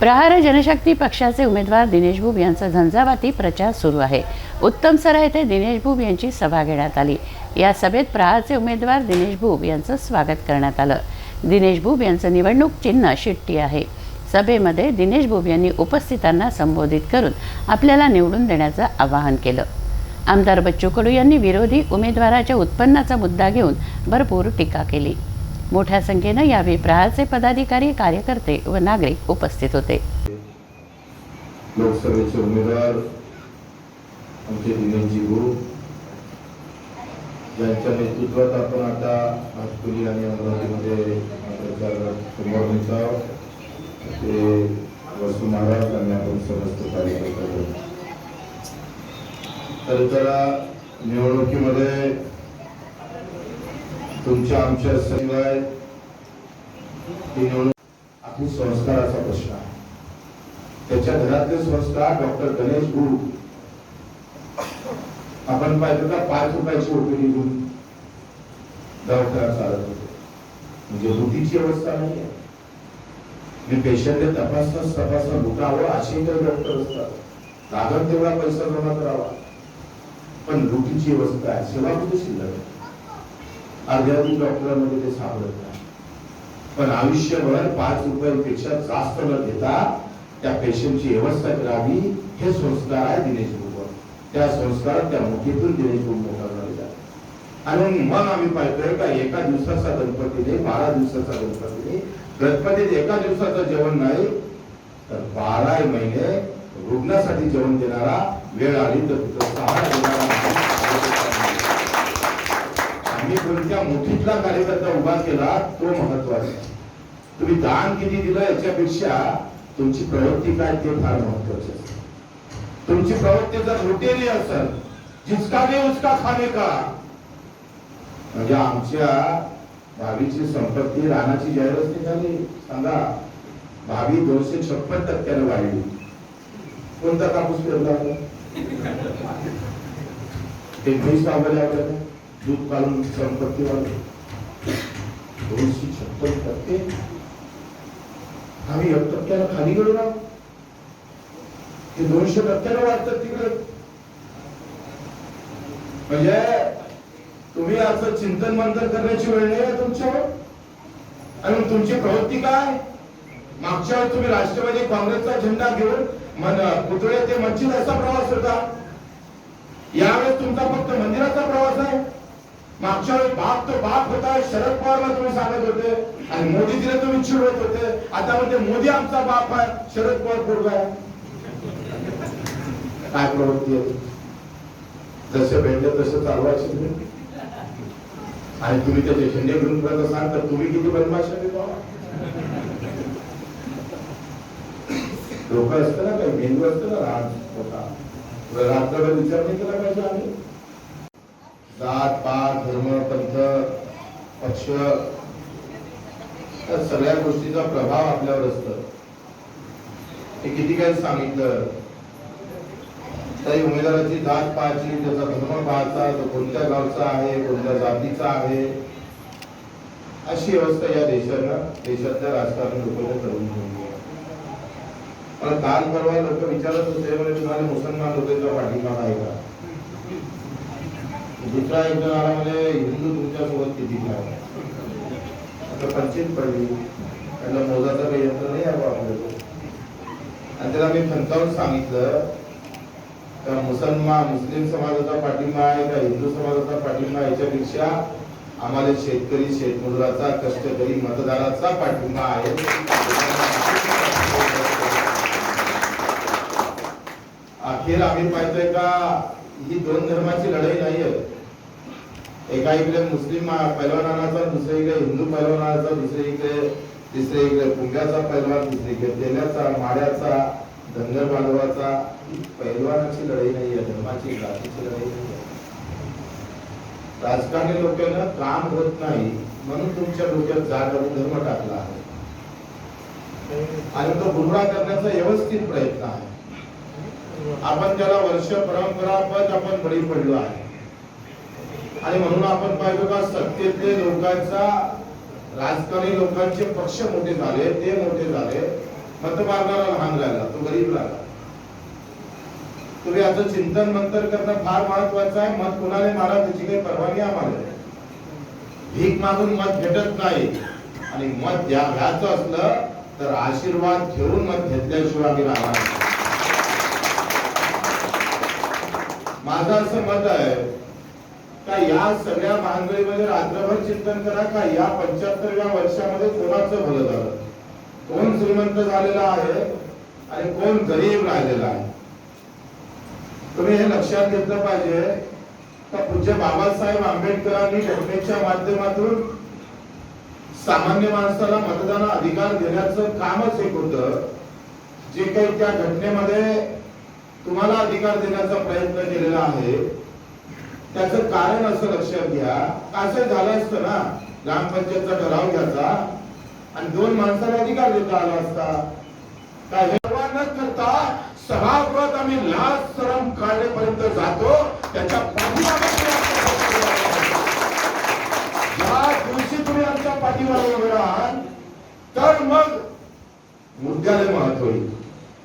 प्रहार जनशक्ती पक्षाचे उमेदवार दिनेश बुब यांचा झंझावाती प्रचार सुरू आहे. उत्तम सरा येथे दिनेश बुब यांची सभा घेण्यात आली. या सभेत प्रहारचे उमेदवार दिनेश बुब यांचं स्वागत करण्यात आलं. दिनेश बुब यांचं निवडणूक चिन्ह शिट्टी आहे. सभेमध्ये दिनेश बुब यांनी उपस्थितांना संबोधित करून आपल्याला निवडून देण्याचं आवाहन केलं. आमदार बच्चू कडू यांनी विरोधी उमेदवाराच्या उत्पन्नाचा मुद्दा घेऊन भरपूर टीका केली. मोठ्या संख्येनं यावेळी प्रहारचे पदाधिकारी कार्यकर्ते व नागरिक उपस्थित होते. लोकसभेचे उमेदवार आमचे दिनेशजी गुरु ज्यांच्या नेतृत्वात आपण आता नागपुरी आणि अमरावतीमध्ये समोर नेत आहोत ते वसू महाराज आणि आपण समस्त कार्यकर्ते तर त्याला निवडणुकीमध्ये तुमच्या आमच्या शिवाय आपली संस्काराचा प्रश्न आहे. त्याच्या घरातले संस्कार डॉक्टर गणेश गुरु आपण पाहिलं का पाच रुपयाची ओपीडी घेऊन दवाखाना चालत होते. म्हणजे लुटीची अवस्था नाही आहे मी पेशंटने तपासणं तपासणं लुटावं असे तर डॉक्टर असतात. लागत तेवढा पैसा जमा करावा. पण लुटीची अवस्था आहे. सेवा कुठे शिल्लक आहे? डॉक्टरांमध्ये ते सापडत नाही पण आयुष्यभर पाच रुपयापेक्षा जास्त न घेता त्या पेशंटची व्यवस्था करावी हे संस्कार आहे दिनेश गुरुवर त्या संस्कारात त्या मुठीतून दिनेश गुरु आहे. आणि मग आम्ही पाहतोय का एका दिवसाचा गणपतीने बारा दिवसाचा गणपतीने गणपतीत एका दिवसाचं जेवण नाही तर बारा महिने रुग्णासाठी जेवण देणारा वेळ आली तर सहा देणारा आणि कोणत्या मुठीतला कार्यकर्ता उभा केला तो महत्त्वाचा आहे. तुम्ही दान किती दिलं याच्यापेक्षा तुमची प्रवृत्ती काय ते फार महत्त्वाचे असते तुमची प्रवृत्ती जर रुटेली असेल जिसका दे उसका खाने का? म्हणजे आमच्या भावीची संपत्ती रानाची जाहिरात निघाली. सांगा भावी दोनशे छप्पन टक्क्याने वाढली. कोणता कापूस पेरला होता? ते म्हैस आवडले दूध काढून संपत्ती वाढली. दोनशे छप्पन टक्के. आम्ही एक टक्क्याला खाली गेलो ना. ते दोनशे टक्क्याला वाढतात तिकडे. म्हणजे तुम्ही असं चिंतन मंथन करण्याची वेळ नाही आहे तुमच्यावर? आणि तुमची प्रवृत्ती काय? मागच्या वेळी तुम्ही राष्ट्रवादी काँग्रेसचा झेंडा घेऊन मन पुतळे ते मस्जिद असा प्रवास होता. यावेळेस तुमचा फक्त मंदिराचा प्रवास आहे. मागच्या वेळी बाप तो बाप होता शरद पवारला तुम्ही सांगत होते. आणि मोदीजीला तुम्ही चिडवत होते. आता म्हणजे मोदी आमचा बाप आहे शरद पवार पोरगा आहे. काय प्रवृत्ती आहे? जसं भेटलं तसं चालवायचं तुम्ही आणि तुम्ही त्याचे झेंडे घेऊन करत असाल तर तुम्ही किती बदमाश आहे लोक असतं ना काही मेंदू असतं ना राज होता. रात्रभर विचार नाही केला पाहिजे आम्ही. जात पात धर्म पंथ पक्ष या सगळ्या गोष्टीचा प्रभाव आपल्यावर असतो. हे किती काही सांगितलं? तरी उमेदवाराची जात पाहायची त्याचा धर्म पाहायचा तो कोणत्या गावचा आहे कोणत्या जातीचा आहे अशी अवस्था या देशाला देशातल्या राजकारण लोकांना करून घेऊन मला काल परवा लोक विचारत होते म्हणजे तुम्हाला मुसलमान लोकांचा पाठिंबा आहे का? दुसरा एक जण आला म्हणजे हिंदू तुमच्यासोबत किती आहे आता पंचित पडली. त्याला मोजाचा काही यंत्र नाही आहे आपल्याला आणि त्याला मी खंतावून सांगितलं का मुसलमान मुस्लिम समाजाचा पाठिंबा आहे का हिंदू समाजाचा पाठिंबा याच्यापेक्षा आम्हाला शेतकरी शेतमजुराचा कष्टकरी मतदाराचा पाठिंबा आहे. अखेर आम्ही पाहतोय का ही दोन धर्माची लढाई नाही आहे एका इकडे मुस्लिम पैलवानाचा दुसऱ्या इकडे हिंदू पैलवानाचा दुसऱ्या इकडे तिसरे इकडे पुंग्याचा पैलवान दुसरे इकडे तेल्याचा माड्याचा धनगर बांधवाचा. पैलवानाची लढाई नाही आहे धर्माची जातीची लढाई नाही आहे. राजकारणी लोकांना काम होत नाही म्हणून तुमच्या डोक्यात जाग आणि धर्म टाकला आहे. आणि तो गुन्हा करण्याचा व्यवस्थित प्रयत्न आहे. आपण त्याला वर्ष परंपरा पण आपण बळी पडलो आहे आणि म्हणून आपण पाहिजे का सत्तेतले लोकांचा राजकारणी लोकांचे पक्ष मोठे झाले ते मोठे झाले मतमार्गाला लहान राहिला तो गरीब राहिला. तुम्ही याचं चिंतन मंतर करणं फार महत्वाचं आहे. मत कुणाला मारा त्याची काही परवानगी आम्हाला भीक मागून मत भेटत नाही. आणि मत द्या घ्यायचं असलं तर आशीर्वाद घेऊन मत घेतल्याशिवाय आम्ही राहणार माझं असं मत आहे का या सगळ्या भानगडीमध्ये रात्रभर चिंतन करा का या पंच्याहत्तरव्या वर्षामध्ये कोणाचं भलं झालं? कोण श्रीमंत झालेला आहे आणि कोण गरीब राहिलेला आहे? तुम्ही हे लक्षात घेतलं पाहिजे. का पूज्य बाबासाहेब आंबेडकरांनी घटनेच्या माध्यमातून सामान्य माणसाला मतदान अधिकार देण्याचं कामच एक होतं. जे काही त्या घटनेमध्ये तुम्हाला अधिकार देण्याचा प्रयत्न केलेला आहे त्याचं कारण असं लक्षात घ्या. असं झालं असतं ना ग्रामपंचायतचा ठराव घ्यायचा आणि दोन माणसाला अधिकार देता आला असता. काय न करता सभागृहात आम्ही लाज सरम काढण्यापर्यंत जातो त्याच्या ज्या दिवशी तुम्ही आमच्या पाठीमागे उभे राहाल तर मग मुद्द्याला महत्त्व येईल.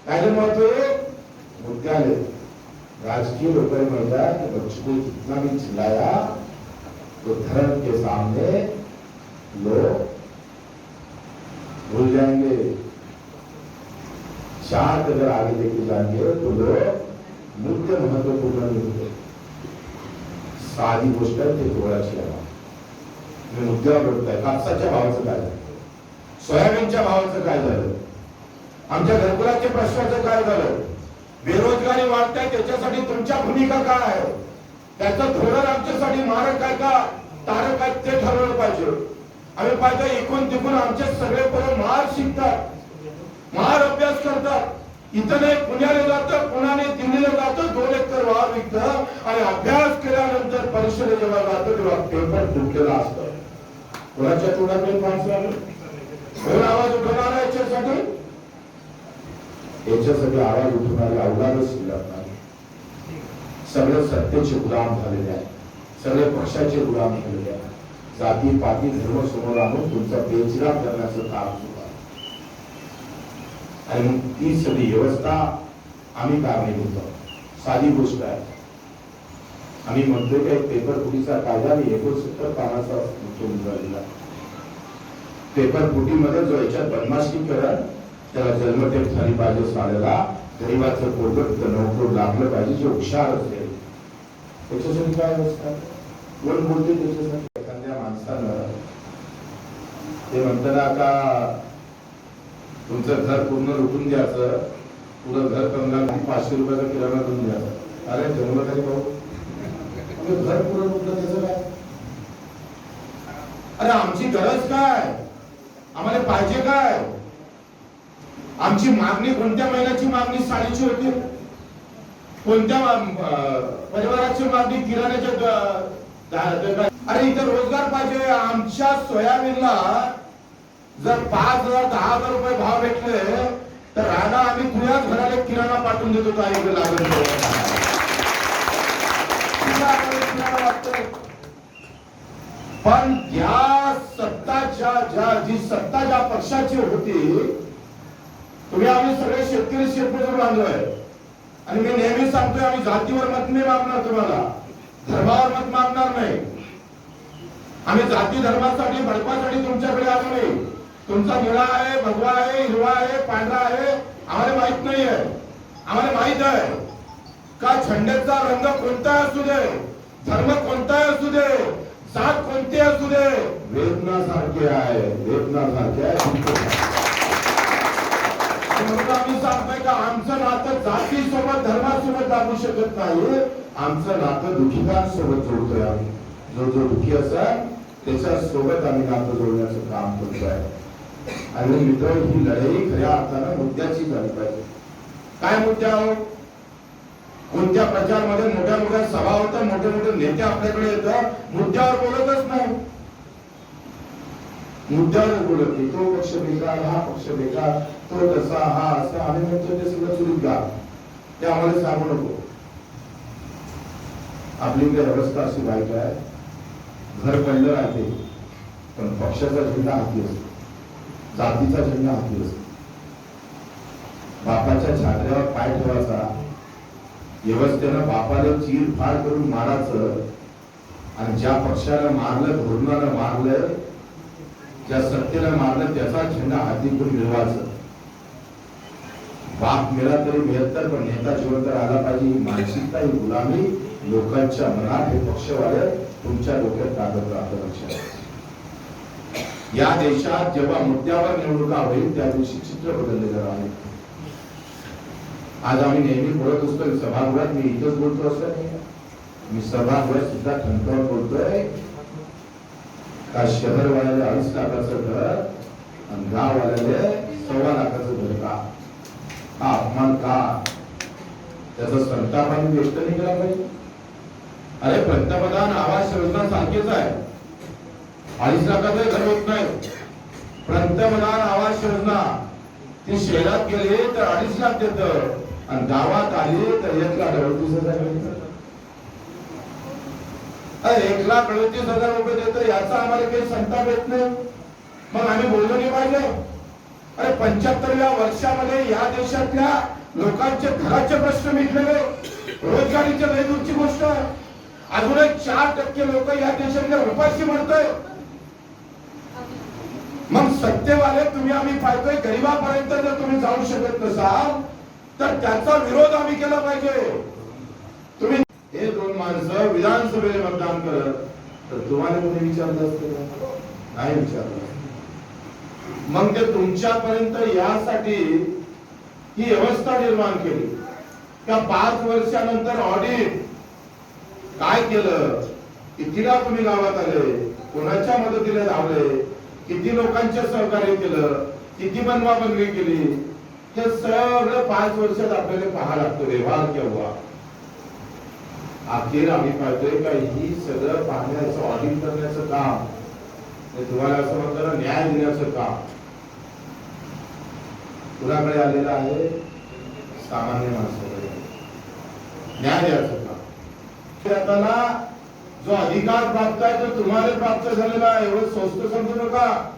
काय महत्त्व येईल? मुद्द्याला राजकीय लोग म्हणतात कि बच्चों को जितना भी चिल्लाया तो धर्म के सामने लोग भूल जाएंगे। शांत अगर आगे लेके जाएंगे तो लोग मुख्य महत्त्वपूर्ण नहीं होते। साधी गोष्ट आहे ते डोळ्याची लावा मी मुद्द्यावर बोलतोय कापसाच्या भावाचं काय झालं सोयाबीनच्या भावाचं काय झालं आमच्या घरकुलाच्या प्रश्नाचं काय झालं बेरोजगारी वाढते त्याच्यासाठी तुमच्या भूमिका काय आहे? त्याचं धोरण आमच्यासाठी मारक आहे का? तारक आहे ते ठरवलं पाहिजे. आम्ही पाहिजे एकूण तिकून आमचे सगळे पोरं महार शिकतात महार अभ्यास करतात. इथं नाही पुण्याला जातं पुण्याने दिल्लीला जातं दोन एकर वाहन विकत आणि अभ्यास केल्यानंतर परीक्षेला जेव्हा जातं तेव्हा पेपर तुटलेला असतं. कोणाच्या तोंडात माणसं आवाज उठवणार आहे याच्यासाठी? याच्यासाठी आवाज उठवणारे अवलादच शिल्लक नाही सगळे सत्तेचे गुलाम झालेले आहे सगळे पक्षाचे गुलाम झालेले आहे जाती पाती धर्म समोर आणून तुमचा बेचिराग करण्याचं काम सुरू आहे. आणि ती सगळी व्यवस्था आम्ही कारणीभूत आहोत. साधी गोष्ट आहे. आम्ही म्हणतो की एक पेपर फुटीचा कायदा आणि एकोणसत्तर पानाचा मुख्यमंत्री झालेला पेपर फुटीमध्ये जो याच्यात बदमाशी करत त्याला जन्मठेप झाली पाहिजे साड्याला गरीबाचं पोरगट नोकर लागलं पाहिजे जे हुशार असेल. त्याच्यासाठी काय असतात कोण बोलते त्याच्यासाठी? एखाद्या माणसानं. ते म्हणतात का तुमचं घर पूर्ण लुटून द्यायचं पुढं घर करणार पाचशे रुपयाचा किराणा देऊन द्यायचा अरे जमलं तरी भाऊ घर पुढं लुटलं त्याचं काय? अरे आमची गरज काय? आम्हाला पाहिजे काय? आमची मागणी कोणत्या महिन्याची मागणी? साडीची होती. कोणत्या परिवाराची मागणी? किराण्याच्या अरे इथं रोजगार पाहिजे. आमच्या सोयाबीनला जर पाच हजार दहा हजार रुपये भाव भेटले तर राणा आम्ही तुझ्याच घराला किराणा पाठवून देतो तो आई लागत? पण या सत्ताच्या ज्या जी सत्ता ज्या पक्षाची होती तुम्ही आम्ही सगळे शेतकरी शेतमजूर बांधव आहे. आणि मी नेहमी सांगतोय आम्ही जातीवर मत नाही मागणार तुम्हाला. धर्मावर मत मागणार नाही. आम्ही जाती धर्मासाठी भडपासाठी तुमच्याकडे आलो नाही. तुमचा निळा आहे भगवा आहे हिरवा आहे पांढरा आहे आम्हाला माहीत नाही आहे. आम्हाला माहीत आहे. का झेंड्याचा रंग कोणता असू दे धर्म कोणता असू दे जात कोणती असू दे वेदना सारखी आहे वेदना सारखी आहे. म्हणून आम्ही सांगतोय का आमचं नातं जातीसोबत धर्मासोबत लागू शकत नाही. आमचं नातं दुखीदारांसोबत जोडतोय आम्ही. जो जो दुखी असेल त्याच्या सोबत आम्ही नातं जोडण्याचं काम करतोय. आणि मित्र ही लढाई खऱ्या अर्थानं मुद्द्याची झाली पाहिजे. काय मुद्दा आहो कोणत्या प्रचारमध्ये मोठ्या मोठ्या सभा होतात मोठे मोठे नेते आपल्याकडे येतात मुद्द्यावर बोलतच नाही. मुद्द्यावर बोलत तो पक्ष बेकार हा पक्ष बेकार तो तसा हा असा. आम्ही म्हणतो ते सगळं चुरीत गा ते आम्हाला सांगू नको. आपली इकडे व्यवस्था अशी वाईट आहे. घर पडलं राहते पण पक्षाचा झेंडा हाती असतो. जातीचा झेंडा हाती असतो. बापाच्या छात्र्यावर पाय ठेवायचा. व्यवस्थेनं बापाला चीर फार करून मारायचं. आणि ज्या पक्षाला मारलं धोरणाला मारलं ज्या सत्तेनं मारलं त्याचा झेंडा हाती करून मिळवायचं बाप मिळा तरी मिळतर पण नेता जिवंत राहिला पाहिजे ही मानसिकता ही गुलामी लोकांच्या मनात हे पक्षवाले तुमच्या डोक्यात टाकत राहतं लक्षात. या देशात जेव्हा मुद्द्यावर निवडणुका होईल त्या दिवशी चित्र बदललेलं आहे. आज आम्ही नेहमी बोलत असतो सभागृहात मी इथंच बोलतो असं नाही. मी सभागृहात सुद्धा ठणकावून बोलतोय. का शहरवाल्याला अडीच लाखाचं घर आणि गाववाल्याला सव्वा लाखाचं घर का? हा अपमान का? त्याचा संताप आणि व्यक्त निघाला पाहिजे. अरे पंतप्रधान आवास योजना सारखीच आहे. अडीच लाखाचं घर होत नाही. पंतप्रधान आवास योजना ती शहरात गेली तर अडीच लाख देत. आणि गावात आली तर एक लाख अडतीस हजार एक लाख अडतीस हजार रुपये देतो याचा आम्हाला काही संताप येत नाही. मग आम्ही बोललो नाही पाहिजे. अरे पंच्याहत्तरव्या वर्षामध्ये या देशातल्या लोकांचे घराचे प्रश्न मिटलेले. रोजगारीच्या लय दूरची गोष्ट. अजून एक चार टक्के लोक या देशातल्या उपाशी म्हणतोय. मग सत्तेवाले तुम्ही आम्ही पाहतोय गरीबापर्यंत जर तुम्ही जाऊ शकत नसाल तर त्याचा विरोध आम्ही केला पाहिजे. तुम्ही हे दोन माणसं विधानसभेला मतदान करत तर तुम्हाला कोणी विचारलं असतं का? नाही विचारलं मग ते तुमच्यापर्यंत यासाठी ही व्यवस्था निर्माण केली. त्या पाच वर्षानंतर ऑडिट काय केलं? कितीला तुम्ही गावात आले? कोणाच्या मदतीला धावले? किती लोकांचे सहकार्य केलं? किती बनवा बनवी केली? हे सगळं पाच वर्षात आपल्याला पाहावं लागतो व्यवहार केव्हा अखेर आम्ही पाहतोय का ही सगळं पाहण्याचं ऑडिट करण्याचं काम तुम्हाला असं म्हणतं न्याय देण्याचं काम कुणाकडे आलेलं आहे? सामान्य माणसाकडे. न्याय द्यायचं काम. त्याला जो अधिकार प्राप्त आहे तो तुम्हाला प्राप्त झालेला आहे. एवढं स्वस्त समजू नका.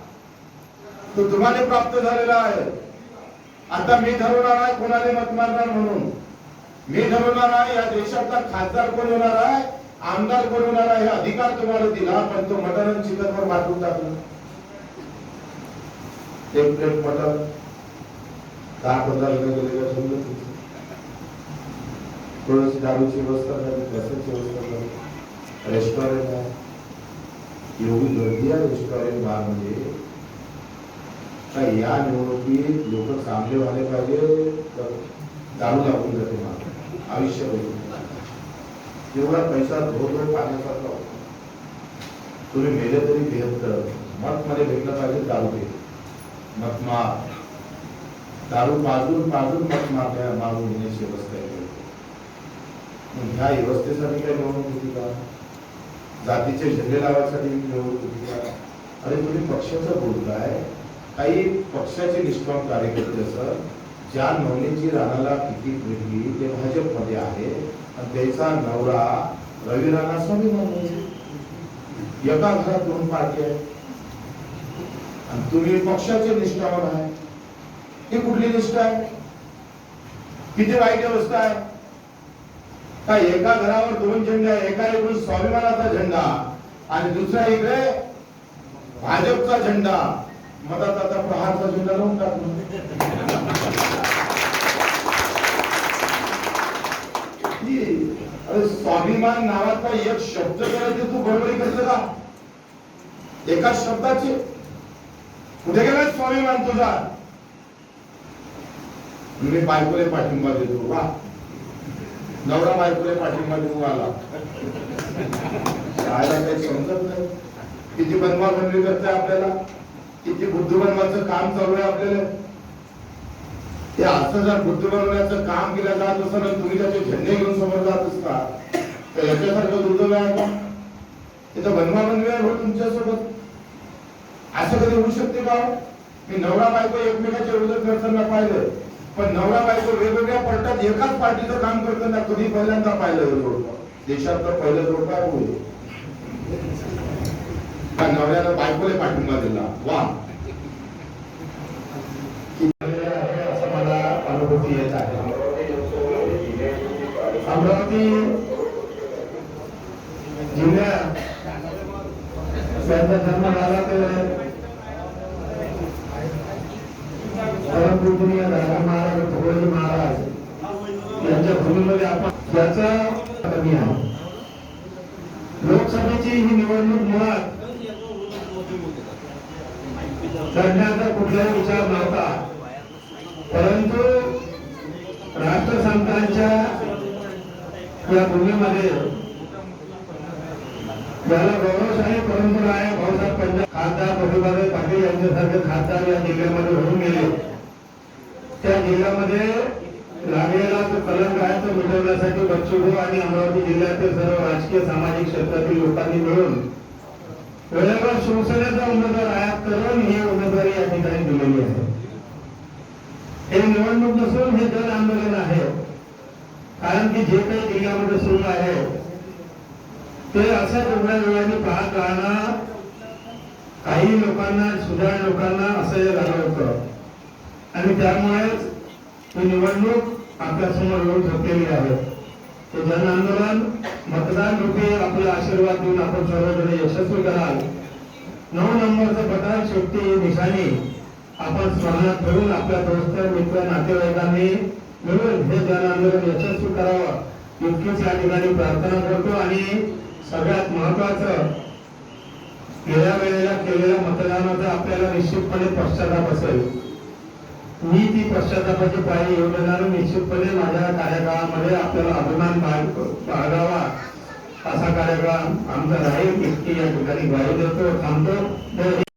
तो तुम्हाला प्राप्त झालेला आहे. आता मी ठरवणार आहे कोणाला मत मारणार म्हणून. मी ठरवणार आहे या देशातला खासदार कोण होणार आहे? आमदार कोण होणार आहे? अधिकार तुम्हाला दिला पण तो मटन चिकनवर वाटून टाकला एक प्लेट मटन दहा पंधरा जण गेले का समजत नाही. थोडीशी दारूची व्यवस्था झाली कशाची व्यवस्था झाली. रेस्टॉरंट आहे. एवढी गर्दी आहे रेस्टॉरंट बारमध्ये का या निवडणुकीत लोक चांगले व्हायला पाहिजे तर दारू लागून जाते मला. आयुष्य एवढा पैसा धो पाण्यासारखा होता. तुम्ही मेले तरी बेहत्तर मत मध्ये भेटलं पाहिजे दारू दे मत मार दारू पाजून पाजून मत मारण्या मारून घेण्याची व्यवस्था आहे. मग ह्या व्यवस्थेसाठी काय निवडणूक होती का? जातीचे झेंडे लावायसाठी निवडणूक होती का? अरे तुम्ही पक्षाचं बोलताय. काही पक्षाचे निष्काम कार्यकर्ते सर ज्या नवनीची राणाला किती भेटली ते भाजपमध्ये आहे. आणि त्याचा नवरा रवी राणा स्वाभिमानी आहे. एका घरात दोन पार्टी आहे. आणि तुम्ही पक्षाचे निष्ठावर आहे. ही कुठली निष्ठा आहे? किती वाईट अवस्था आहे? का एका घरावर दोन झेंडे एका इकडून स्वाभिमानाचा झेंडा आणि दुसऱ्या इकडे भाजपचा झेंडा? मधात आता प्रहारचा झेंडा लावून टाकलो ही- अरे स्वाभिमान नावाचा एक शब्द करायचे तू बरोबरी करतो का? एका शब्दाचे. कुठे गेला स्वाभिमान तुझा? मी बायकोले पाठिंबा देतो. वा. नवरा बायकोले पाठिंबा देऊ आला. शाळेला काही समजत नाही. किती बनवा बनवी करते आपल्याला? किती बुद्ध काम चालू आहे आपल्याला? ते असं जर बुद्ध बनवण्याचं काम केलं जात असं ना तुम्ही त्याचे झेंडे घेऊन समोर जात असता. तर याच्यासारखं दुर्दैव आहे का? तिथं बनवा बनवी आहे हो तुमच्यासोबत. असं कधी होऊ शकते का हो? मी नवरा बायको एकमेकाच्या विरोधात करताना पाहिलं. पण नवरा बायको वेगवेगळ्या पलटात एकाच पार्टीचं काम करताना कधी पहिल्यांदा पाहिलं जोडपं? देशातलं पहिलं जोडपं आहे होईल नवऱ्याला नवऱ्यानं बायकोले पाठिंबा दिला. वा की असं मला अनुभव घरगुती येत आहे अमरावती जिल्ह्यात त्यांचा जन्म झाला ते परमपूजनीय राजा महाराज तुकडोजी महाराज यांच्या भूमीमध्ये आपण याचा कमी आहे लोकसभेची ही निवडणूक मुळात लढण्याचा कुठलाही विचार नव्हता. परंतु राष्ट्रसंतांच्या या भूमीमध्ये ज्याला गौरवशाही परंपरा आहे भाऊसाहेब पंजाब खासदार प्रतिभाताई पाटील यांच्यासारखे खासदार या जिल्ह्यामध्ये होऊन गेले. त्या जिल्ह्यामध्ये लागलेला जो मिटवण्यासाठी बच्चूभाऊ आणि अमरावती जिल्ह्यातील सर्व राजकीय सामाजिक क्षेत्रातील लोकांनी मिळून वेळेवर शिवसेनेचा उमेदवार आयात करून ही उमेदवारी या ठिकाणी दिलेली आहे. हे निवडणूक नसून हे जन आंदोलन आहे. कारण की जे काही जिल्ह्यामध्ये सुरू आहे ते असं एवढ्या वेळाने पाहत राहणं काही लोकांना सुधार लोकांना असह्य झालं होतं. आणि त्यामुळेच ही निवडणूक आपल्यासमोर येऊन झोपलेली आहे ते जन आंदोलन मतदान रूपी आपला आशीर्वाद देऊन आपण सर्वजण यशस्वी कराल. नऊ नंबरचं बटन शेवटी निशाणी. आपण स्मरणात ठेवून आपल्या दोस्त मित्र नातेवाईकांनी मिळून हे जन आंदोलन यशस्वी करावं. इतकीच या ठिकाणी प्रार्थना करतो आणि सगळ्यात महत्वाचं गेल्या वेळेला केलेल्या मतदानाचा आपल्याला निश्चितपणे पश्चाताप असेल. मी ती पश्चातापाची पायरी योजणार निश्चितपणे माझ्या कार्यकाळामध्ये आपल्याला अभिमान बाळगावा. असा कार्यक्रम आमचा राहील. इतकी या ठिकाणी ग्वाही देतो थांबतो.